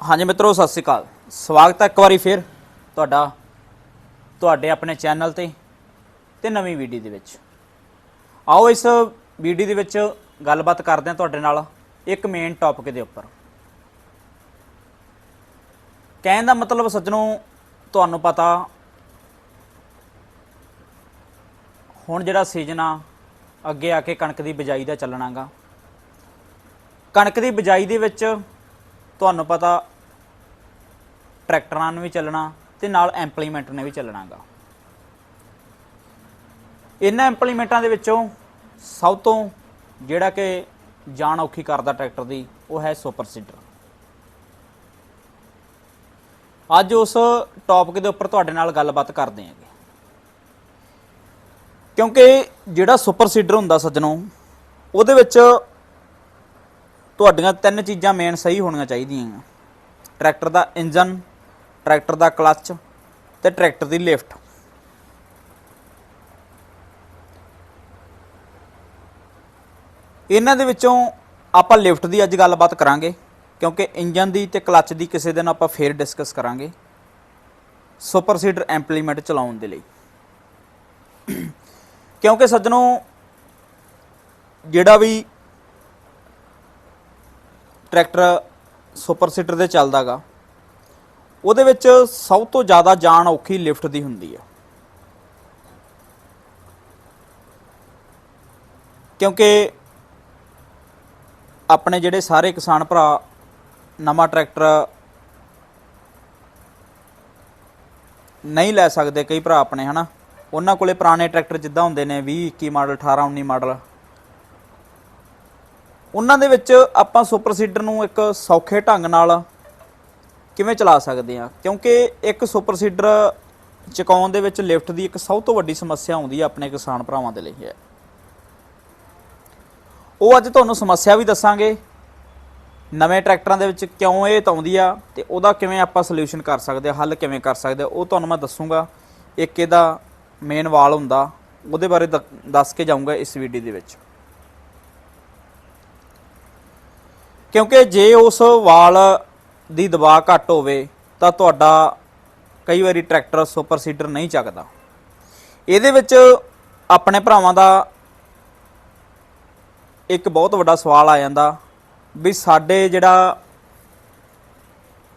ਹਾਂਜੀ ਮਿੱਤਰੋ, ਸਤਿ ਸ੍ਰੀ ਅਕਾਲ। ਸਵਾਗਤ ਹੈ ਇੱਕ ਵਾਰੀ ਫਿਰ ਤੁਹਾਡਾ, ਤੁਹਾਡੇ ਆਪਣੇ ਚੈਨਲ ਤੇ ਤੇ ਨਵੀਂ ਵੀਡੀਓ ਦੇ ਵਿੱਚ। ਆਓ ਇਸ ਵੀਡੀਓ ਦੇ ਵਿੱਚ ਗੱਲਬਾਤ ਕਰਦੇ ਹਾਂ ਤੁਹਾਡੇ ਨਾਲ ਇੱਕ ਮੇਨ ਟੌਪਿਕ ਦੇ ਉੱਪਰ। ਕਹਿਣ ਦਾ ਮਤਲਬ ਸੱਜਣੋ, ਤੁਹਾਨੂੰ ਪਤਾ ਹੁਣ ਜਿਹੜਾ ਸੀਜ਼ਨ ਆ, ਅੱਗੇ ਆ ਕੇ ਕਣਕ ਦੀ ਬਿਜਾਈ ਦਾ ਚੱਲਣਾਗਾ। ਕਣਕ ਦੀ ਬਿਜਾਈ ਦੇ ਵਿੱਚ ਤੁਹਾਨੂੰ ਪਤਾ ਟਰੈਕਟਰਾਂ ਨੂੰ ਵੀ ਚੱਲਣਾ ਤੇ ਨਾਲ ਇੰਪਲੀਮੈਂਟ ਨੇ ਵੀ ਚੱਲਣਾਗਾ। ਇਹਨਾਂ ਇੰਪਲੀਮੈਂਟਾਂ ਦੇ ਵਿੱਚੋਂ ਸਭ ਤੋਂ ਜਿਹੜਾ ਕਿ ਜਾਣ ਔਖੀ ਕਰਦਾ ਟਰੈਕਟਰ ਦੀ, ਉਹ ਹੈ ਸੁਪਰ ਸੀਡਰ। ਅੱਜ ਉਸ ਟੌਪਿਕ ਦੇ ਉੱਪਰ ਤੁਹਾਡੇ ਨਾਲ ਗੱਲਬਾਤ ਕਰਦੇ ਹਾਂਗੇ। ਕਿਉਂਕਿ ਜਿਹੜਾ ਸੁਪਰ ਸੀਡਰ ਹੁੰਦਾ ਸੱਜਣੋ, ਉਹਦੇ ਵਿੱਚ ਤੁਹਾਡੀਆਂ ਤਿੰਨ ਚੀਜ਼ਾਂ ਮੇਨ ਸਹੀ ਹੋਣੀਆਂ ਚਾਹੀਦੀਆਂ। ਟਰੈਕਟਰ ਦਾ ਇੰਜਨ ਟਰੈਕਟਰ ਦਾ ਕਲੱਚ ਤੇ ਟਰੈਕਟਰ ਦੀ ਲਿਫਟ। ਇਹਨਾਂ ਦੇ ਵਿੱਚੋਂ ਆਪਾਂ ਲਿਫਟ ਦੀ ਅੱਜ ਗੱਲਬਾਤ ਕਰਾਂਗੇ, ਕਿਉਂਕਿ ਇੰਜਨ ਦੀ ਤੇ ਕਲੱਚ ਦੀ ਕਿਸੇ ਦਿਨ ਆਪਾਂ ਫੇਰ ਡਿਸਕਸ ਕਰਾਂਗੇ। ਸੁਪਰ ਸੀਡਰ ਇੰਪਲੀਮੈਂਟ ਚਲਾਉਣ ਦੇ ਲਈ। ਕਿਉਂਕਿ ਸੱਜਣੋ, ਜਿਹੜਾ ਵੀ ਟਰੈਕਟਰ ਸੁਪਰ ਸੀਟਰ ਤੇ ਚੱਲਦਾਗਾ ਉਹਦੇ ਵਿੱਚ ਸਭ ਤੋਂ ਜ਼ਿਆਦਾ ਜਾਨ ਔਖੀ ਲਿਫਟ ਦੀ ਹੁੰਦੀ ਹੈ। ਕਿਉਂਕਿ ਆਪਣੇ ਜਿਹੜੇ ਸਾਰੇ ਕਿਸਾਨ ਭਰਾ, ਨਵਾਂ ਟਰੈਕਟਰ ਨਹੀਂ ਲੈ ਸਕਦੇ ਕਈ ਭਰਾ ਆਪਣੇ, ਹਨਾ? ਉਹਨਾਂ ਕੋਲੇ ਪੁਰਾਣੇ ਟਰੈਕਟਰ ਜਿੱਦਾਂ ਹੁੰਦੇ ਨੇ 20 21 ਮਾਡਲ 18 19 ਮਾਡਲ। ਉਹਨਾਂ ਦੇ ਵਿੱਚ ਆਪਾਂ ਸੁਪਰ ਸੀਡਰ ਨੂੰ ਇੱਕ ਸੌਖੇ ਢੰਗ ਨਾਲ ਕਿਵੇਂ ਚਲਾ ਸਕਦੇ ਆ? ਕਿਉਂਕਿ ਇੱਕ ਸੁਪਰ ਸੀਡਰ ਚਕਾਉਣ ਦੇ ਵਿੱਚ ਲਿਫਟ ਦੀ ਇੱਕ ਸਭ ਤੋਂ ਵੱਡੀ ਸਮੱਸਿਆ ਆਉਂਦੀ ਹੈ ਆਪਣੇ ਕਿਸਾਨ ਭਰਾਵਾਂ ਦੇ ਲਈ ਹੈ। ਉਹ ਅੱਜ ਤੁਹਾਨੂੰ ਸਮੱਸਿਆ ਵੀ ਦੱਸਾਂਗੇ। ਨਵੇਂ ਟਰੈਕਟਰਾਂ ਦੇ ਵਿੱਚ ਕਿਉਂ ਇਹ ਆਉਂਦੀ ਆ ਤੇ ਉਹਦਾ ਕਿਵੇਂ ਆਪਾਂ ਸੋਲੂਸ਼ਨ ਕਰ ਸਕਦੇ ਆ, ਹੱਲ ਕਿਵੇਂ ਕਰ ਸਕਦੇ ਆ, ਉਹ ਤੁਹਾਨੂੰ ਮੈਂ ਦੱਸੂਗਾ। ਇੱਕ ਇਹਦਾ ਮੇਨ ਵਾਲ ਹੁੰਦਾ, ਉਹਦੇ ਬਾਰੇ ਦ- ਦੱਸ ਕੇ ਜਾਊਂਗਾ ਇਸ ਵੀਡੀਓ ਦੇ ਵਿੱਚ। ਕਿਉਂਕਿ ਜੇ ਉਸ ਵਾਲ ਦੀ ਦਬਾਅ ਘੱਟ ਹੋਵੇ ਤਾਂ ਤੁਹਾਡਾ ਕਈ ਵਾਰੀ ਟਰੈਕਟਰ ਸੁਪਰ ਸੀਡਰ ਨਹੀਂ ਚੱਕਦਾ। ਇਹਦੇ ਵਿੱਚ ਆਪਣੇ ਭਰਾਵਾਂ ਦਾ ਇੱਕ ਬਹੁਤ ਵੱਡਾ ਸਵਾਲ ਆ ਜਾਂਦਾ ਵੀ ਸਾਡੇ ਜਿਹੜਾ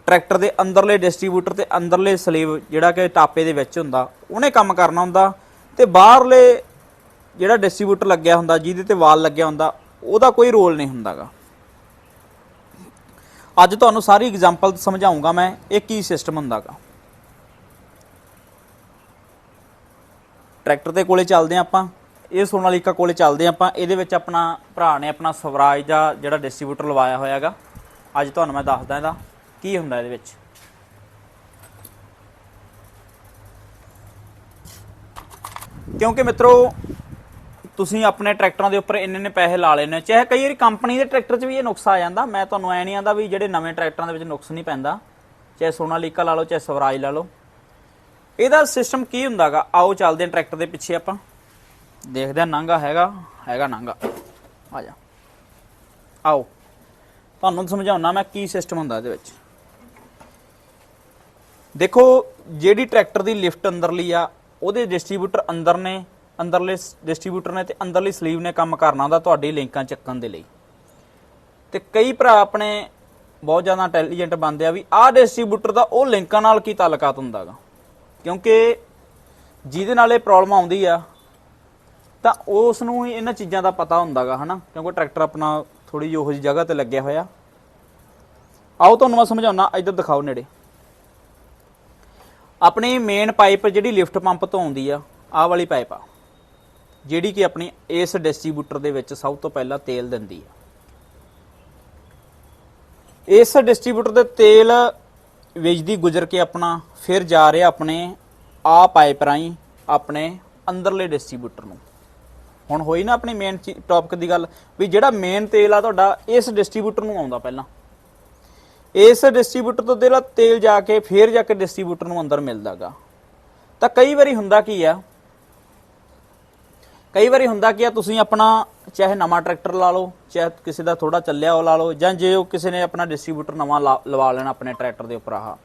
ਟਰੈਕਟਰ ਦੇ ਅੰਦਰਲੇ ਡਿਸਟ੍ਰੀਬਿਊਟਰ ਤੇ ਅੰਦਰਲੇ ਸਲੀਵ ਜਿਹੜਾ ਕਿ ਟਾਪੇ ਦੇ ਵਿੱਚ ਹੁੰਦਾ, ਉਹਨੇ ਕੰਮ ਕਰਨਾ ਹੁੰਦਾ ਤੇ ਬਾਹਰਲੇ ਜਿਹੜਾ ਡਿਸਟ੍ਰੀਬਿਊਟਰ ਲੱਗਿਆ ਹੁੰਦਾ, ਜਿਹਦੇ ਤੇ ਵਾਲ ਲੱਗਿਆ ਹੁੰਦਾ, ਉਹਦਾ ਕੋਈ ਰੋਲ ਨਹੀਂ ਹੁੰਦਾਗਾ। ਅੱਜ ਤੁਹਾਨੂੰ ਸਾਰੀ ਐਗਜ਼ਾਮਪਲ ਸਮਝਾਉਂਗਾ ਮੈਂ, ਇਹ ਕੀ ਸਿਸਟਮ ਹੁੰਦਾਗਾ। ਟਰੈਕਟਰ ਦੇ ਕੋਲੇ ਚੱਲਦੇ ਹਾਂ ਆਪਾਂ, ਇਹ ਸੋਨਾਲੀਕਾ ਕੋਲੇ ਚੱਲਦੇ ਹਾਂ ਆਪਾਂ, ਇਹਦੇ ਵਿੱਚ ਆਪਣਾ ਭਰਾ ਨੇ ਆਪਣਾ ਸਵਰਾਜ ਦਾ ਜਿਹੜਾ ਡਿਸਟ੍ਰੀਬਿਊਟਰ ਲਵਾਇਆ ਹੋਇਆਗਾ। ਅੱਜ ਤੁਹਾਨੂੰ ਮੈਂ ਦੱਸਦਾ ਇਹਦਾ, ਕੀ ਹੁੰਦਾ ਇਹਦੇ ਵਿੱਚ। ਕਿਉਂਕਿ ਮਿੱਤਰੋ ਤੁਸੀਂ ਆਪਣੇ ਟਰੈਕਟਰਾਂ ਦੇ ਉੱਪਰ ਇੰਨੇ ਨੇ ਪੈਸੇ ਲਾ ਲੈਣੇ ਚਾਹੇ ਕਈ ਵਾਰੀ ਕੰਪਨੀ ਦੇ ਟਰੈਕਟਰ 'ਚ ਵੀ ਇਹ ਨੁਕਸ ਆ ਜਾਂਦਾ। ਮੈਂ ਤੁਹਾਨੂੰ ਐ ਨਹੀਂ ਆਂਦਾ ਵੀ ਜਿਹੜੇ ਨਵੇਂ ਟਰੈਕਟਰਾਂ ਦੇ ਵਿੱਚ ਨੁਕਸ ਨਹੀਂ ਪੈਂਦਾ। ਚਾਹੇ ਸੋਨਾਲੀਕਾ ਲਾ ਲਓ, ਚਾਹੇ ਸਵਰਾਜ ਲਾ ਲਓ। ਇਹਦਾ ਸਿਸਟਮ ਕੀ ਹੁੰਦਾਗਾ? ਆਓ ਚੱਲਦੇ ਹਾਂ ਟਰੈਕਟਰ ਦੇ ਪਿੱਛੇ ਆਪਾਂ। ਦੇਖਦੇ ਹਾਂ ਨਾਂਗਾ ਹੈਗਾ ਹੈਗਾ ਨਾਂਗਾ। ਆ ਜਾ। ਆਓ। ਤੁਹਾਨੂੰ ਸਮਝਾਉਣਾ ਮੈਂ ਕੀ ਸਿਸਟਮ ਹੁੰਦਾ ਇਹਦੇ ਵਿੱਚ। ਦੇਖੋ, ਜਿਹੜੀ ਟਰੈਕਟਰ ਦੀ ਲਿਫਟ ਅੰਦਰਲੀ ਆ, ਉਹਦੇ ਡਿਸਟ੍ਰੀਬਿਊਟਰ ਅੰਦਰ ਨੇ। ਅੰਦਰਲੇ ਡਿਸਟ੍ਰੀਬਿਊਟਰ ਨੇ ਤੇ ਅੰਦਰਲੀ ਸਲੀਵ ਨੇ ਕੰਮ ਕਰਨਾ ਹੁੰਦਾ ਤੁਹਾਡੀ ਲਿੰਕਾਂ ਚੱਕਣ ਦੇ ਲਈ। ਤੇ ਕਈ ਭਰਾ ਆਪਣੇ ਬਹੁਤ ਜ਼ਿਆਦਾ ਇੰਟੈਲੀਜੈਂਟ ਬੰਦੇ ਆ ਵੀ ਆਹ ਡਿਸਟ੍ਰੀਬਿਊਟਰ ਦਾ ਉਹ ਲਿੰਕਾਂ ਨਾਲ ਕੀ ਤਾਲੁਕਾਤ ਹੁੰਦਾਗਾ ਕਿਉਂਕਿ ਜਿਹਦੇ ਨਾਲ ਇਹ ਪ੍ਰੋਬਲਮ ਆਉਂਦੀ ਆ, ਤਾਂ ਉਸ ਨੂੰ ਹੀ ਇਹਨਾਂ ਚੀਜ਼ਾਂ ਦਾ ਪਤਾ ਹੁੰਦਾਗਾ ਹਨਾ? ਕਿਉਂਕਿ ਟਰੈਕਟਰ ਆਪਣਾ ਥੋੜੀ ਜਿਹੀ ਉਹੋ ਜਿਹੀ ਜਗ੍ਹਾ ਤੇ ਲੱਗਿਆ ਹੋਇਆ। ਆਓ ਤੁਹਾਨੂੰ ਮੈਂ ਸਮਝਾਉਣਾ ਇੱਧਰ ਦਿਖਾਓ ਨੇੜੇ। ਆਪਣੀ ਮੇਨ ਪਾਈਪ ਜਿਹੜੀ ਲਿਫਟ ਪੰਪ ਤੋਂ ਆਉਂਦੀ ਆ, ਆਹ ਵਾਲੀ ਪਾਈਪ ਆ। ਜਿਹੜੀ ਕਿ ਆਪਣੀ ਇਸ ਡਿਸਟ੍ਰੀਬਿਊਟਰ ਦੇ ਵਿੱਚ ਸਭ ਤੋਂ ਪਹਿਲਾਂ ਤੇਲ ਦਿੰਦੀ ਆ। ਇਸ ਡਿਸਟ੍ਰੀਬਿਊਟਰ ਦੇ ਤੇਲ ਵੇਚਦੀ ਗੁਜ਼ਰ ਕੇ ਆਪਣਾ, ਫਿਰ ਜਾ ਰਿਹਾ ਆਪਣੇ ਆ ਪਾਈਪ ਰਾਹੀਂ ਆਪਣੇ ਅੰਦਰਲੇ ਡਿਸਟ੍ਰੀਬਿਊਟਰ ਨੂੰ। ਹੁਣ ਹੋਈ ਨਾ ਆਪਣੀ ਮੇਨ ਟੌਪਿਕ ਦੀ ਗੱਲ ਵੀ ਜਿਹੜਾ ਮੇਨ ਤੇਲ ਆ ਤੁਹਾਡਾ, ਇਸ ਡਿਸਟ੍ਰੀਬਿਊਟਰ ਨੂੰ ਆਉਂਦਾ ਪਹਿਲਾਂ। ਇਸ ਡਿਸਟ੍ਰੀਬਿਊਟਰ ਤੋਂ ਤੇਲ ਤੇਲ ਜਾ ਕੇ ਫੇਰ ਜਾ ਕੇ ਡਿਸਟ੍ਰੀਬਿਊਟਰ ਨੂੰ ਅੰਦਰ ਮਿਲਦਾਗਾ। ਤਾਂ ਕਈ ਵਾਰੀ ਹੁੰਦਾ ਕੀ ਆ ਕਈ ਵਾਰੀ ਹੁੰਦਾ ਕਿ ਆ, ਤੁਸੀਂ ਆਪਣਾ ਚਾਹੇ ਨਵਾਂ ਟਰੈਕਟਰ ਲਾ ਲਓ, ਚਾਹੇ ਕਿਸੇ ਦਾ ਥੋੜਾ ਚੱਲਿਆ ਉਹ ਲਾ ਲਓ, ਜਾਂ ਜੇ ਉਹ ਕਿਸੇ ਨੇ ਆਪਣਾ ਡਿਸਟ੍ਰੀਬਿਊਟਰ ਨਵਾਂ ਲਾ- ਲਵਾ ਲੈਣਾ ਆਪਣੇ ਟਰੈਕਟਰ ਦੇ ਉੱਪਰ ਆਹ।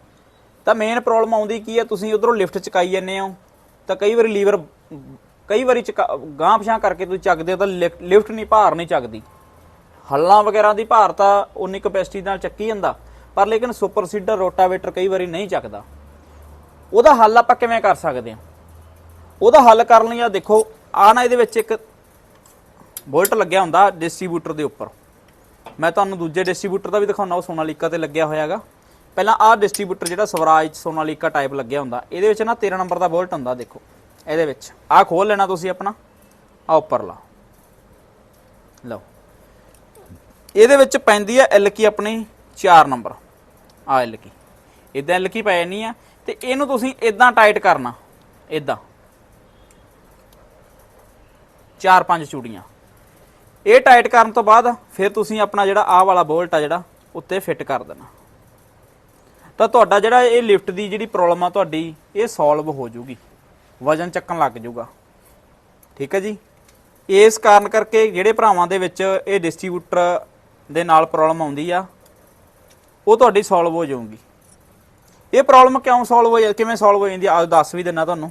ਤਾਂ ਮੇਨ ਪ੍ਰੋਬਲਮ ਆਉਂਦੀ ਕੀ ਆ, ਤੁਸੀਂ ਉਧਰੋਂ ਲਿਫਟ ਚਕਾਈ ਜਾਂਦੇ ਹੋ, ਤਾਂ ਕਈ ਵਾਰੀ ਲੀਵਰ ਕਈ ਵਾਰੀ ਗਾਂਹ ਪਛਾਂ ਕਰਕੇ ਤੁਸੀਂ ਚੱਕਦੇ ਹੋ, ਤਾਂ ਲਿਫਟ ਨਹੀਂ ਭਾਰ ਨਹੀਂ ਚੱਕਦੀ। ਹੱਲਾਂ ਵਗੈਰਾ ਦੀ ਭਾਰ ਤਾਂ ਉਨੀ ਕਪੈਸਿਟੀ ਨਾਲ ਚੱਕੀ ਜਾਂਦਾ, ਪਰ ਲੇਕਿਨ ਸੁਪਰ ਸੀਡਰ ਰੋਟਾਵੇਟਰ ਕਈ ਵਾਰੀ ਨਹੀਂ ਚੱਕਦਾ। ਉਹਦਾ ਹੱਲ ਆਪਾਂ ਕਿਵੇਂ ਕਰ ਸਕਦੇ ਹਾਂ? ਉਹਦਾ ਹੱਲ ਕਰਨ ਲਈ ਆ ਦੇਖੋ ਆ ਨਾ ਇਹਦੇ ਵਿੱਚ ਇੱਕ ਬੋਲਟ ਲੱਗਿਆ ਹੁੰਦਾ ਡਿਸਟ੍ਰੀਬਿਊਟਰ ਦੇ ਉੱਪਰ। ਮੈਂ ਤੁਹਾਨੂੰ ਦੂਜੇ ਡਿਸਟ੍ਰੀਬਿਊਟਰ ਦਾ ਵੀ ਦਿਖਾਉਣਾ, ਉਹ ਸੋਨਾਲੀਕਾ ਤੇ ਲੱਗਿਆ ਹੋਇਆਗਾ ਪਹਿਲਾਂ ਆਹ ਡਿਸਟ੍ਰੀਬਿਊਟਰ ਜਿਹੜਾ ਸਵਰਾਜ ਸੋਨਾਲੀਕਾ ਟਾਈਪ ਲੱਗਿਆ ਹੁੰਦਾ, ਇਹਦੇ ਵਿੱਚ ਨਾ 13 ਨੰਬਰ ਦਾ ਬੋਲਟ ਹੁੰਦਾ, ਦੇਖੋ, ਇਹਦੇ ਵਿੱਚ। ਆਹ ਖੋਲ ਲੈਣਾ ਤੁਸੀਂ ਆਪਣਾ ਆ ਉੱਪਰਲਾ ਲਓ। ਇਹਦੇ ਵਿੱਚ ਪੈਂਦੀ ਆ ਐਲ ਕੀ ਆਪਣੀ 4 ਨੰਬਰ ਆ ਐਲ ਕੀ ਇਦਾਂ ਐਲ ਕੀ ਪੈ ਜਾਣੀ ਆ, ਤੇ ਇਹਨੂੰ ਤੁਸੀਂ ਇਦਾਂ ਟਾਈਟ ਕਰਨਾ ਇਦਾਂ ਚਾਰ ਪੰਜ ਚੂੜੀਆਂ। ਇਹ ਟਾਈਟ ਕਰਨ ਤੋਂ ਬਾਅਦ ਫਿਰ ਤੁਸੀਂ ਆਪਣਾ ਜਿਹੜਾ ਆਹ ਵਾਲਾ ਬੋਲਟ ਆ ਜਿਹੜਾ, ਉੱਤੇ ਫਿੱਟ ਕਰ ਦੇਣਾ। ਤਾਂ ਤੁਹਾਡਾ ਜਿਹੜਾ ਇਹ ਲਿਫਟ ਦੀ ਜਿਹੜੀ ਪ੍ਰੋਬਲਮ ਆ ਤੁਹਾਡੀ, ਇਹ ਸੋਲਵ ਹੋ ਜੂਗੀ। ਵਜਨ ਚੱਕਣ ਲੱਗ ਜੂਗਾ। ਠੀਕ ਹੈ ਜੀ? ਇਸ ਕਾਰਨ ਕਰਕੇ ਜਿਹੜੇ ਭਰਾਵਾਂ ਦੇ ਵਿੱਚ ਇਹ ਡਿਸਟ੍ਰੀਬਿਊਟਰ ਦੇ ਨਾਲ ਪ੍ਰੋਬਲਮ ਆਉਂਦੀ ਆ, ਉਹ ਤੁਹਾਡੀ ਸੋਲਵ ਹੋ ਜਾਊਗੀ। ਇਹ ਪ੍ਰੋਬਲਮ ਕਿਉਂ ਸੋਲਵ ਹੋ ਜਾਂ ਕਿਵੇਂ ਸੋਲਵ ਹੋ ਜਾਂਦੀ ਆ? ਦੱਸ ਵੀ ਦਿੰਨਾ ਤੁਹਾਨੂੰ।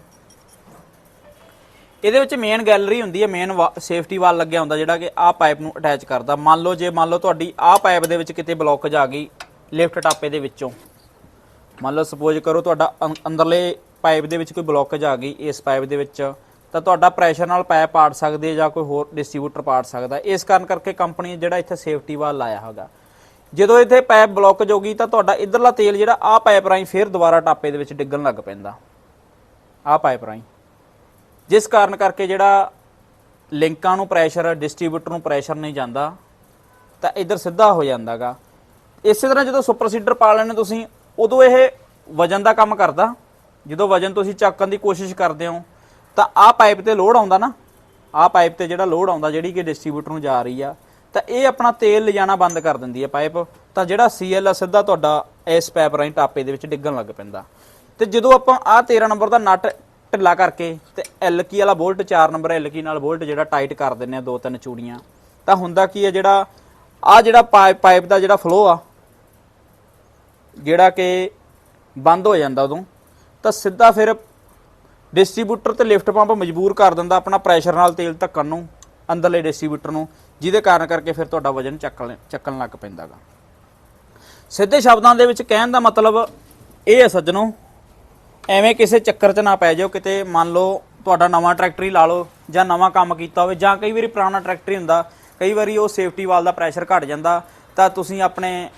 ਇਹਦੇ ਵਿੱਚ ਮੇਨ ਗੈਲਰੀ ਹੁੰਦੀ ਹੈ ਮੇਨ ਸੇਫਟੀ ਵਾਲ ਲੱਗਿਆ ਹੁੰਦਾ ਜਿਹੜਾ ਕਿ ਆਹ ਪਾਈਪ ਨੂੰ ਅਟੈਚ ਕਰਦਾ। ਮੰਨ ਲਓ, ਜੇ ਮੰਨ ਲਓ ਤੁਹਾਡੀ ਆਹ ਪਾਈਪ ਦੇ ਵਿੱਚ ਕਿਤੇ ਬਲੌਕੇਜ ਆ ਗਈ ਲਿਫਟ ਟਾਪੇ ਦੇ ਵਿੱਚੋਂ। ਮੰਨ ਲਓ ਸਪੋਜ਼ ਕਰੋ ਤੁਹਾਡਾ ਅੰ- ਅੰਦਰਲੇ ਪਾਈਪ ਦੇ ਵਿੱਚ ਕੋਈ ਬਲੌਕੇਜ ਆ ਗਈ, ਇਸ ਪਾਈਪ ਦੇ ਵਿੱਚ, ਤਾਂ ਤੁਹਾਡਾ ਪ੍ਰੈਸ਼ਰ ਨਾਲ ਪਾਈਪ ਪਾੜ ਸਕਦੇ ਜਾਂ ਕੋਈ ਹੋਰ ਡਿਸਟ੍ਰੀਬਿਊਟਰ ਪਾੜ ਸਕਦਾ। ਇਸ ਕਾਰਨ ਕਰਕੇ ਕੰਪਨੀ ਜਿਹੜਾ ਇੱਥੇ ਸੇਫਟੀ ਵਾਲ ਲਾਇਆ ਹੈਗਾ। ਜਦੋਂ ਇੱਥੇ ਪਾਈਪ ਬਲੌਕੇਜ ਹੋ ਗਈ, ਤਾਂ ਤੁਹਾਡਾ ਇਧਰਲਾ ਤੇਲ ਜਿਹੜਾ ਆਹ ਪਾਈਪ ਰਾਹੀਂ ਫਿਰ ਦੁਬਾਰਾ ਟਾਪੇ ਦੇ ਵਿੱਚ ਡਿੱਗਣ ਲੱਗ ਪੈਂਦਾ। ਆਹ ਪਾਈਪ ਰਾਹੀਂ। ਜਿਸ ਕਾਰਨ ਕਰਕੇ ਜਿਹੜਾ ਲਿੰਕਾਂ ਨੂੰ ਪ੍ਰੈਸ਼ਰ ਡਿਸਟ੍ਰੀਬਿਊਟਰ ਨੂੰ ਪ੍ਰੈਸ਼ਰ ਨਹੀਂ ਜਾਂਦਾ, ਤਾਂ ਇਧਰ ਸਿੱਧਾ ਹੋ ਜਾਂਦਾਗਾ। ਇਸੇ ਤਰ੍ਹਾਂ ਜਦੋਂ ਸੁਪਰ ਸੀਡਰ ਪਾ ਲੈਣੇ ਤੁਸੀਂ, ਉਦੋਂ ਇਹ ਵਜਨ ਦਾ ਕੰਮ ਕਰਦਾ। ਜਦੋਂ ਵਜਨ ਤੁਸੀਂ ਚੱਕਣ ਦੀ ਕੋਸ਼ਿਸ਼ ਕਰਦੇ ਹੋ, ਤਾਂ ਆਹ ਪਾਈਪ ਤੇ ਲੋਡ ਆਉਂਦਾ ਨਾ। ਆਹ ਪਾਈਪ ਤੇ ਜਿਹੜਾ ਲੋਡ ਆਉਂਦਾ, ਜਿਹੜੀ ਕਿ ਡਿਸਟ੍ਰੀਬਿਊਟਰ ਨੂੰ ਜਾ ਰਹੀ ਆ, ਤਾਂ ਇਹ ਆਪਣਾ ਤੇਲ ਲਿਜਾਣਾ ਬੰਦ ਕਰ ਦਿੰਦੀ ਹੈ ਪਾਈਪ ਤਾਂ ਜਿਹੜਾ ਸੀਐਲ ਆ, ਸਿੱਧਾ ਤੁਹਾਡਾ ਇਸ ਪਾਈਪ ਰਾਹੀਂ ਟਾਪੇ ਦੇ ਵਿੱਚ ਡਿੱਗਣ ਲੱਗ ਪੈਂਦਾ। ਤੇ ਜਦੋਂ ਆਪਾਂ ਆਹ 13 ਨੰਬਰ ਦਾ ਨਟ ਢਿੱਲਾ ਕਰਕੇ ਤੇ ਐਲ ਕੀ ਵਾਲਾ ਬੋਲਟ 4 ਨੰਬਰ ਐਲ ਕੀ ਨਾਲ ਬੋਲਟ ਜਿਹੜਾ ਟਾਈਟ ਕਰ ਦਿੰਨੇ ਆ ਦੋ ਤਿੰਨ ਚੂੜੀਆਂ। ਤਾਂ ਹੁੰਦਾ ਕੀ ਹੈ ਜਿਹੜਾ, ਆ ਜਿਹੜਾ ਪਾਈਪ ਪਾਈਪ ਦਾ ਜਿਹੜਾ ਫਲੋ ਆ, ਜਿਹੜਾ ਕਿ ਬੰਦ ਹੋ ਜਾਂਦਾ ਉਦੋਂ, ਤਾਂ ਸਿੱਧਾ ਫਿਰ ਡਿਸਟ੍ਰੀਬਿਊਟਰ ਤੇ ਲਿਫਟ ਪੰਪ ਮਜਬੂਰ ਕਰ ਦਿੰਦਾ ਆਪਣਾ ਪ੍ਰੈਸ਼ਰ ਨਾਲ ਤੇਲ ਧੱਕਣ ਨੂੰ, ਅੰਦਰਲੇ ਡਿਸਟ੍ਰੀਬਿਊਟਰ ਨੂੰ, ਜਿਹਦੇ ਕਾਰਨ ਕਰਕੇ ਫਿਰ ਤੁਹਾਡਾ ਵਜਨ ਚੱਕਣ ਚੱਕਣ ਲੱਗ ਪੈਂਦਾਗਾ। ਸਿੱਧੇ ਸ਼ਬਦਾਂ ਦੇ ਵਿੱਚ ਕਹਿਣ ਦਾ ਮਤਲਬ ਇਹ ਹੈ ਸੱਜਣੋ ਐਵੇਂ ਕਿਸੇ ਚੱਕਰ 'ਚ ਨਾ ਪੈ ਜਾਓ, ਕਿਤੇ ਮੰਨ ਲਓ ਤੁਹਾਡਾ ਨਵਾਂ ਟਰੈਕਟਰ ਹੀ ਲਾ ਲਓ ਜਾਂ ਨਵਾਂ ਕੰਮ ਕੀਤਾ ਹੋਵੇ ਜਾਂ ਕਈ ਵਾਰੀ ਪੁਰਾਣਾ ਟਰੈਕਟਰ ਹੀ ਹੁੰਦਾ, ਕਈ ਵਾਰੀ ਉਹ ਸੇਫਟੀ ਵਾਲ ਦਾ ਪ੍ਰੈਸ਼ਰ ਘਟ ਜਾਂਦਾ, ਤਾਂ ਤੁਸੀਂ ਆਪਣੇ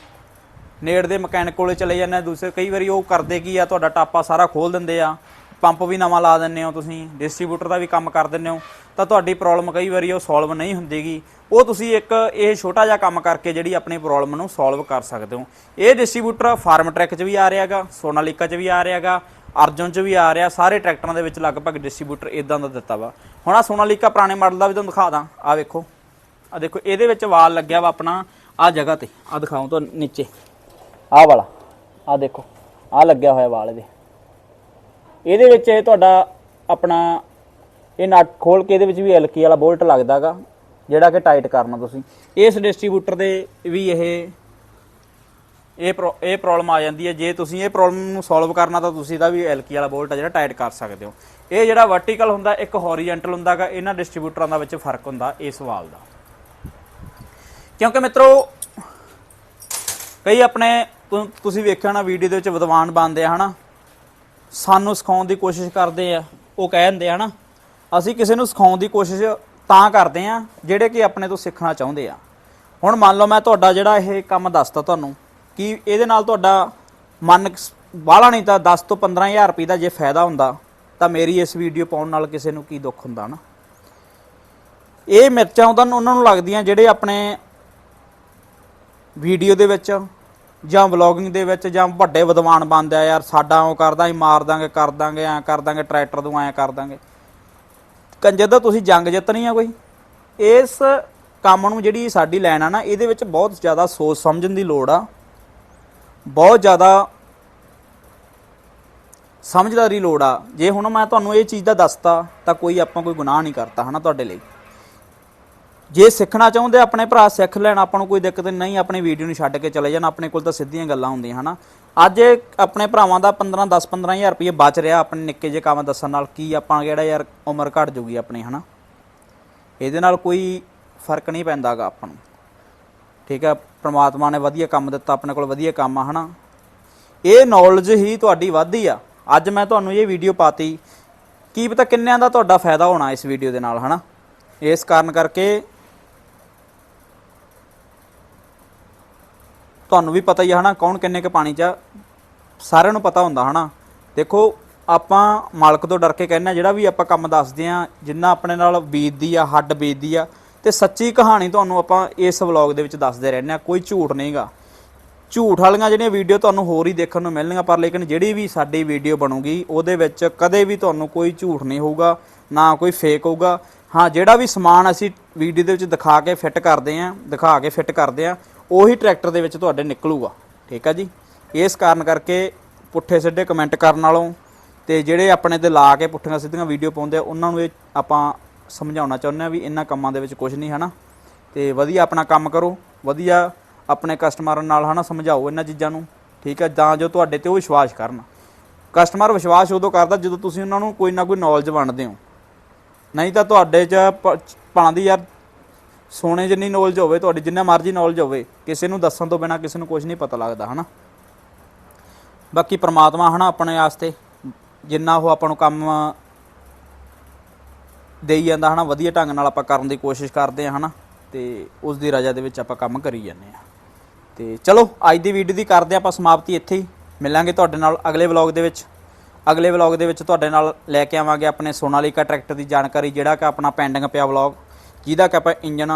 ਨੇੜ ਦੇ ਮਕੈਨਿਕ ਕੋਲੇ ਚਲੇ ਜਾਂਦੇ ਆ ਦੂਸਰੇ ਕਈ ਵਾਰੀ ਉਹ ਕਰਦੇ ਕੀ ਆ, ਤੁਹਾਡਾ ਟਾਪਾ ਸਾਰਾ ਖੋਲ ਦਿੰਦੇ ਆ, ਪੰਪ ਵੀ ਨਵਾਂ ਲਾ ਦਿੰਦੇ ਹੋ ਤੁਸੀਂ ਡਿਸਟ੍ਰੀਬਿਊਟਰ ਦਾ ਵੀ ਕੰਮ ਕਰ ਦਿੰਦੇ ਹੋ, ਤਾਂ ਤੁਹਾਡੀ ਪ੍ਰੋਬਲਮ ਕਈ ਵਾਰੀ ਉਹ ਸੋਲਵ ਨਹੀਂ ਹੁੰਦੀਗੀ। ਉਹ ਤੁਸੀਂ ਇੱਕ ਇਹ ਛੋਟਾ ਜਿਹਾ ਕੰਮ ਕਰਕੇ ਜਿਹੜੀ ਆਪਣੀ ਪ੍ਰੋਬਲਮ ਨੂੰ ਸੋਲਵ ਕਰ ਸਕਦੇ ਹੋ। ਇਹ ਡਿਸਟ੍ਰੀਬਿਊਟਰ ਫਾਰਮ ਟਰੈਕ 'ਚ ਵੀ ਆ ਰਿਹਾਗਾ, ਸੋਨਾਲੀਕਾ 'ਚ ਵੀ ਆ ਰਿਹਾਗਾ ਅਰਜਨ 'ਚ ਵੀ ਆ ਰਿਹਾ, ਸਾਰੇ ਟਰੈਕਟਰਾਂ ਦੇ ਵਿੱਚ ਲਗਭਗ ਡਿਸਟ੍ਰੀਬਿਊਟਰ ਇਦਾਂ ਦਾ ਦਿੱਤਾ ਵਾ। ਹੁਣ ਆ ਸੋਨਾਲੀਕਾ ਪੁਰਾਣੇ ਮਾਡਲ ਦਾ ਵੀ ਤੁਹਾਨੂੰ ਦਿਖਾ ਦਾਂ। ਆ ਵੇਖੋ। ਆ ਦੇਖੋ, ਇਹਦੇ ਵਿੱਚ ਵਾਲ ਲੱਗਿਆ ਵਾ ਆਪਣਾ ਆ ਜਗ੍ਹਾ ਤੇ। ਆ ਦਿਖਾਉਂ ਤੁਹਾਨੂੰ ਨੀਚੇ। ਆਹ ਵਾਲਾ। ਆ ਦੇਖੋ ਆ ਲੱਗਿਆ ਹੋਇਆ ਵਾਲ ਇਹਦੇ। ਇਹਦੇ ਵਿੱਚ ਇਹ ਤੁਹਾਡਾ ਆਪਣਾ, ਇਹ ਨਟ ਖੋਲ ਕੇ ਇਹਦੇ ਵਿੱਚ ਵੀ ਐਲਕੀ ਵਾਲਾ ਬੋਲਟ ਲੱਗਦਾਗਾ ਜਿਹੜਾ ਕਿ ਟਾਈਟ ਕਰਨਾ ਤੁਸੀਂ। ਇਸ ਡਿਸਟ੍ਰੀਬਿਊਟਰ ਦੇ ਵੀ ਇਹ ਇਹ ਪ੍ਰੋ- ਇਹ ਪ੍ਰੋਬਲਮ ਆ ਜਾਂਦੀ ਹੈ। ਜੇ ਤੁਸੀਂ ਇਹ ਪ੍ਰੋਬਲਮ ਨੂੰ ਸੋਲਵ ਕਰਨਾ ਤਾਂ ਤੁਸੀਂ ਇਹਦਾ ਵੀ ਐਲਕੀ ਵਾਲਾ ਬੋਲਟ ਆ ਜਿਹੜਾ ਟਾਈਟ ਕਰ ਸਕਦੇ ਹੋ। ਇਹ ਜਿਹੜਾ ਵਰਟੀਕਲ ਹੁੰਦਾ, ਇੱਕ ਹੌਰੀਜ਼ੌਂਟਲ ਹੁੰਦਾਗਾ ਇਹਨਾਂ ਡਿਸਟ੍ਰੀਬਿਊਟਰਾਂ ਦਾ ਵਿੱਚ ਫ਼ਰਕ ਹੁੰਦਾ ਇਸ ਵਾਲ ਦਾ। ਕਿਉਂਕਿ ਮਿੱਤਰੋ, ਕਈ ਆਪਣੇ ਤੁਸੀਂ ਵੇਖਿਆ ਨਾ ਵੀਡੀਓ ਦੇ ਵਿੱਚ ਵਿਦਵਾਨ ਬਣਦੇ ਆ, ਹਨਾ? ਸਾਨੂੰ ਸਿਖਾਉਣ ਦੀ ਕੋਸ਼ਿਸ਼ ਕਰਦੇ ਆ, ਉਹ ਕਹਿ ਦਿੰਦੇ ਆ, ਹਨਾ? ਅਸੀਂ ਕਿਸੇ ਨੂੰ ਸਿਖਾਉਣ ਦੀ ਕੋਸ਼ਿਸ਼ ਤਾਂ ਕਰਦੇ ਆ, ਜਿਹੜੇ ਕਿ ਆਪਣੇ ਤੋਂ ਸਿੱਖਣਾ ਚਾਹੁੰਦੇ ਆ। ਹੁਣ ਮੰਨ ਲਓ ਮੈਂ ਤੁਹਾਡਾ ਜਿਹੜਾ ਇਹ ਕੰਮ ਦੱਸਤਾ ਤੁਹਾਨੂੰ ਕਿ ਇਹਦੇ ਨਾਲ ਤੁਹਾਡਾ ਮਨ ਬਾਹਲਾ ਨਹੀਂ ਤਾਂ 10 ਤੋਂ 15000 ਰੁਪਏ ਦਾ ਜੇ ਫਾਇਦਾ ਹੁੰਦਾ, ਤਾਂ ਮੇਰੀ ਇਸ ਵੀਡੀਓ ਪਾਉਣ ਨਾਲ ਕਿਸੇ ਨੂੰ ਕੀ ਦੁੱਖ ਹੁੰਦਾ ਨਾ ਇਹ ਮਿਰਚਾਂ ਉਹਨਾਂ ਨੂੰ ਉਹਨਾਂ ਨੂੰ ਲੱਗਦੀਆਂ ਜਿਹੜੇ ਆਪਣੇ ਵੀਡੀਓ ਦੇ ਵਿੱਚ ਜਾਂ ਵਲੌਗਿੰਗ ਦੇ ਵਿੱਚ ਜਾਂ ਵੱਡੇ ਵਿਦਵਾਨ ਬਣਦੇ ਆ, ਯਾਰ ਸਾਡਾ ਉਹ ਕਰਦਾ ਹੀ ਮਾਰ ਦਾਂਗੇ, ਕਰ ਦਾਂਗੇ, ਐ ਕਰ ਦਾਂਗੇ ਟਰੈਕਟਰ ਤੋਂ ਐ ਕਰ ਦਾਂਗੇ। ਕੰਜਰ ਦਾ ਤੁਸੀਂ ਜੰਗ ਜਿੱਤਣੀ ਆ ਕੋਈ। ਇਸ ਕੰਮ ਨੂੰ ਜਿਹੜੀ ਸਾਡੀ ਲਾਈਨ ਆ ਨਾ, ਇਹਦੇ ਵਿੱਚ ਬਹੁਤ ਜ਼ਿਆਦਾ ਸੋਚ ਸਮਝਣ ਦੀ ਲੋੜ ਆ। ਬਹੁਤ ਜ਼ਿਆਦਾ ਸਮਝਦਾਰੀ ਲੋੜ ਆ। ਜੇ ਹੁਣ ਮੈਂ ਤੁਹਾਨੂੰ ਇਹ ਚੀਜ਼ ਦਾ ਦੱਸਤਾ, ਤਾਂ ਕੋਈ ਆਪਾਂ ਕੋਈ ਗੁਨਾਹ ਨਹੀਂ ਕਰਤਾ ਹਨਾ ਤੁਹਾਡੇ ਲਈ। ਜੇ ਸਿੱਖਣਾ ਚਾਹੁੰਦੇ ਆਪਣੇ ਭਰਾ ਸਿੱਖ ਲੈਣ, ਆਪਾਂ ਨੂੰ ਕੋਈ ਦਿੱਕਤ ਨਹੀਂ, ਆਪਣੀ ਵੀਡੀਓ ਨੂੰ ਛੱਡ ਕੇ ਚਲੇ ਜਾਣ, ਆਪਣੇ ਕੋਲ ਤਾਂ ਸਿੱਧੀਆਂ ਗੱਲਾਂ ਹੁੰਦੀਆਂ ਹਨਾ। ਅੱਜ ਆਪਣੇ ਭਰਾਵਾਂ ਦਾ 15 10 15000 ਰੁਪਏ ਬਚ ਰਿਹਾ, ਆਪਣੇ ਨਿੱਕੇ ਜਿਹੇ ਕੰਮ ਦੱਸਣ ਨਾਲ ਕੀ ਆਪਾਂ ਜਿਹੜਾ ਯਾਰ ਉਮਰ ਘਟ ਜੂਗੀ ਆਪਣੀ ਹਨਾ। ਇਹਦੇ ਨਾਲ ਕੋਈ ਫ਼ਰਕ ਨਹੀਂ ਪੈਂਦਾਗਾ ਆਪਾਂ ਨੂੰ। ਠੀਕ ਹੈ, ਪ੍ਰਮਾਤਮਾ ਨੇ ਵਧੀਆ ਕੰਮ ਦਿੱਤਾ, ਆਪਣੇ ਕੋਲ ਵਧੀਆ ਕੰਮ ਆ, ਹਨਾ? ਇਹ ਨੌਲੇਜ ਹੀ ਤੁਹਾਡੀ ਵੱਧਦੀ ਆ। ਅੱਜ ਮੈਂ ਤੁਹਾਨੂੰ ਇਹ ਵੀਡੀਓ ਪਾਤੀ, ਕੀ ਪਤਾ ਕਿੰਨਿਆਂ ਦਾ ਤੁਹਾਡਾ ਫਾਇਦਾ ਹੋਣਾ ਇਸ ਵੀਡੀਓ ਦੇ ਨਾਲ, ਹਨਾ? ਇਸ ਕਾਰਨ ਕਰਕੇ ਤੁਹਾਨੂੰ ਵੀ ਪਤਾ ਹੀ ਆ, ਹਨਾ, ਕੌਣ ਕਿੰਨੇ ਕੁ ਪਾਣੀ 'ਚ ਆ। ਸਾਰਿਆਂ ਨੂੰ ਪਤਾ ਹੁੰਦਾ, ਹਨਾ? ਦੇਖੋ, ਆਪਾਂ ਮਾਲਕ ਤੋਂ ਡਰ ਕੇ ਕਹਿੰਦੇ ਆ, ਜਿਹੜਾ ਵੀ ਆਪਾਂ ਕੰਮ ਦੱਸਦੇ ਆ, ਜਿੰਨਾ ਆਪਣੇ ਨਾਲ ਬੀਤਦੀ ਆ, ਹੱਡ ਬੀਤਦੀ ਆ ਤੇ ਸੱਚੀ ਕਹਾਣੀ ਤੁਹਾਨੂੰ ਆਪਾਂ ਇਸ ਵਲੌਗ ਦੇ ਵਿੱਚ ਦੱਸਦੇ ਰਹਿੰਦੇ ਆ ਕੋਈ ਝੂਠ ਨਹੀਂਗਾ। ਝੂਠ ਵਾਲੀਆਂ ਜਿਹੜੀਆਂ ਵੀਡੀਓ ਤੁਹਾਨੂੰ ਹੋਰ ਹੀ ਦੇਖਣ ਨੂੰ ਮਿਲਣਗੀਆਂ, ਪਰ ਲੇਕਿਨ ਜਿਹੜੀ ਵੀ ਸਾਡੀ ਵੀਡੀਓ ਬਣੂਗੀ, ਉਹਦੇ ਵਿੱਚ ਕਦੇ ਵੀ ਤੁਹਾਨੂੰ ਕੋਈ ਝੂਠ ਨਹੀਂ ਹੋਊਗਾ, ਨਾ ਕੋਈ ਫੇਕ ਹੋਊਗਾ। ਹਾਂ, ਜਿਹੜਾ ਵੀ ਸਮਾਨ ਅਸੀਂ ਵੀਡੀਓ ਦੇ ਵਿੱਚ ਦਿਖਾ ਕੇ ਫਿੱਟ ਕਰਦੇ ਆਂ ਦਿਖਾ ਕੇ ਫਿੱਟ ਕਰਦੇ ਆਂ ਉਹੀ ਟਰੈਕਟਰ ਦੇ ਵਿੱਚ ਤੁਹਾਡੇ ਨਿਕਲੂਗਾ। ਠੀਕ ਆ ਜੀ? ਇਸ ਕਾਰਨ ਕਰਕੇ ਪੁੱਠੇ ਸਿੱਧੇ ਕਮੈਂਟ ਕਰਨ ਨਾਲੋਂ ਤੇ ਜਿਹੜੇ ਆਪਣੇ ਤੇ ਲਾ ਕੇ ਪੁੱਠੀਆਂ ਸਿੱਧੀਆਂ ਵੀਡੀਓ ਪਾਉਂਦੇ ਆ, ਉਹਨਾਂ ਨੂੰ ਇਹ ਆਪਾਂ ਸਮਝਾਉਣਾ ਚਾਹੁੰਦੇ ਆ ਵੀ ਇਹਨਾਂ ਕੰਮਾਂ ਦੇ ਵਿੱਚ ਕੁਝ ਨਹੀਂ, ਹਨਾ? ਤੇ ਵਧੀਆ ਆਪਣਾ ਕੰਮ ਕਰੋ, ਵਧੀਆ ਆਪਣੇ ਕਸਟਮਰਾਂ ਨਾਲ, ਹਨਾ, ਸਮਝਾਓ ਇਹਨਾਂ ਚੀਜ਼ਾਂ ਨੂੰ, ਠੀਕ ਹੈ? ਤਾਂ ਜੋ ਤੁਹਾਡੇ ਤੇ ਉਹ ਵਿਸ਼ਵਾਸ ਕਰਨ। ਕਸਟਮਰ ਵਿਸ਼ਵਾਸ ਉਦੋਂ ਕਰਦਾ ਜਦੋਂ ਤੁਸੀਂ ਉਹਨਾਂ ਨੂੰ ਕੋਈ ਨਾ ਕੋਈ ਨੌਲੇਜ ਵੰਡਦੇ ਹੋ। ਨਹੀਂ ਤਾਂ ਤੁਹਾਡੇ 'ਚ ਪ- ਭਾਂ ਦੀ ਯਾਰ, ਸੋਨੇ ਜਿੰਨੀ ਨੌਲੇਜ ਹੋਵੇ, ਤੁਹਾਡੀ ਜਿੰਨਾ ਮਰਜ਼ੀ ਨੌਲੇਜ ਹੋਵੇ, ਕਿਸੇ ਨੂੰ ਦੱਸਣ ਤੋਂ ਬਿਨਾ ਕਿਸੇ ਨੂੰ ਕੁਝ ਨਹੀਂ ਪਤਾ ਲੱਗਦਾ, ਹਨਾ? ਬਾਕੀ ਪ੍ਰਮਾਤਮਾ, ਹਨਾ, ਆਪਣੇ ਵਾਸਤੇ, ਜਿੰਨਾ ਉਹ ਆਪਾਂ ਨੂੰ ਕੰਮ ਦੇਈ ਜਾਂਦਾ ਹਨਾ, ਵਧੀਆ ਢੰਗ ਨਾਲ ਆਪਾਂ ਕਰਨ ਦੀ ਕੋਸ਼ਿਸ਼ ਕਰਦੇ ਆ ਹਨਾ, ਤੇ ਉਸ ਦੀ ਰਜਾ ਦੇ ਵਿੱਚ ਆਪਾਂ ਕੰਮ ਕਰੀ ਜਾਂਦੇ ਆ ਤੇ ਚਲੋ, ਅੱਜ ਦੀ ਵੀਡੀਓ ਦੀ ਕਰਦੇ ਆਪਾਂ ਸਮਾਪਤੀ ਇੱਥੇ ਹੀ। ਮਿਲਾਂਗੇ ਤੁਹਾਡੇ ਨਾਲ ਅਗਲੇ ਵਲੌਗ ਦੇ ਵਿੱਚ। ਅਗਲੇ ਵਲੌਗ ਦੇ ਵਿੱਚ ਤੁਹਾਡੇ ਨਾਲ ਲੈ ਕੇ ਆਵਾਂਗੇ ਆਪਣੇ ਸੋਨਾਲੀਕਾ ਟਰੈਕਟਰ ਦੀ ਜਾਣਕਾਰੀ, ਜਿਹੜਾ ਕਿ ਆਪਣਾ ਪੈਂਡਿੰਗ ਪਿਆ ਵਲੌਗ ਜਿਹਦਾ ਕਿ ਆਪਾਂ ਇੰਜਨ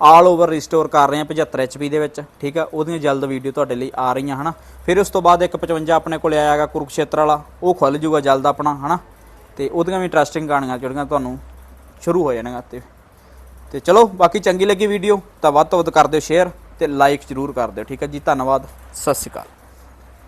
ਆਲ ਓਵਰ ਰੀਸਟੋਰ ਕਰ ਰਹੇ ਹਾਂ 75 ਐਚਪੀ ਦੇ ਵਿੱਚ, ਠੀਕ ਆ? ਉਹਦੀਆਂ ਜਲਦ ਵੀਡੀਓ ਤੁਹਾਡੇ ਲਈ ਆ ਰਹੀਆਂ ਹਨਾ। ਫਿਰ ਉਸ ਤੋਂ ਬਾਅਦ ਇੱਕ 55 ਆਪਣੇ ਕੋਲੇ ਆਇਆਗਾ ਕੁਰੂਕਸ਼ੇਤਰ ਵਾਲਾ, ਉਹ ਖੁੱਲ ਜੂਗਾ ਜਲਦ ਆਪਣਾ, ਹਨਾ? ਤੇ ਉਹਦੀਆਂ ਵੀ ਇੰਟਰਸਟਿੰਗ ਕਹਾਣੀਆਂ ਜਿਹੜੀਆਂ ਤੁਹਾਨੂੰ ਸ਼ੁਰੂ ਹੋ ਜਾਣਗੀਆਂ ਤੇ। ਤੇ ਚਲੋ, ਬਾਕੀ ਚੰਗੀ ਲੱਗੀ ਵੀਡੀਓ ਤਾਂ ਵੱਧ ਤੋਂ ਵੱਧ ਕਰ ਦਿਓ ਸ਼ੇਅਰ ਤੇ ਲਾਈਕ ਜ਼ਰੂਰ ਕਰ ਦਿਓ। ਠੀਕ ਹੈ ਜੀ, ਧੰਨਵਾਦ, ਸਤਿ ਸ਼੍ਰੀ ਅਕਾਲ।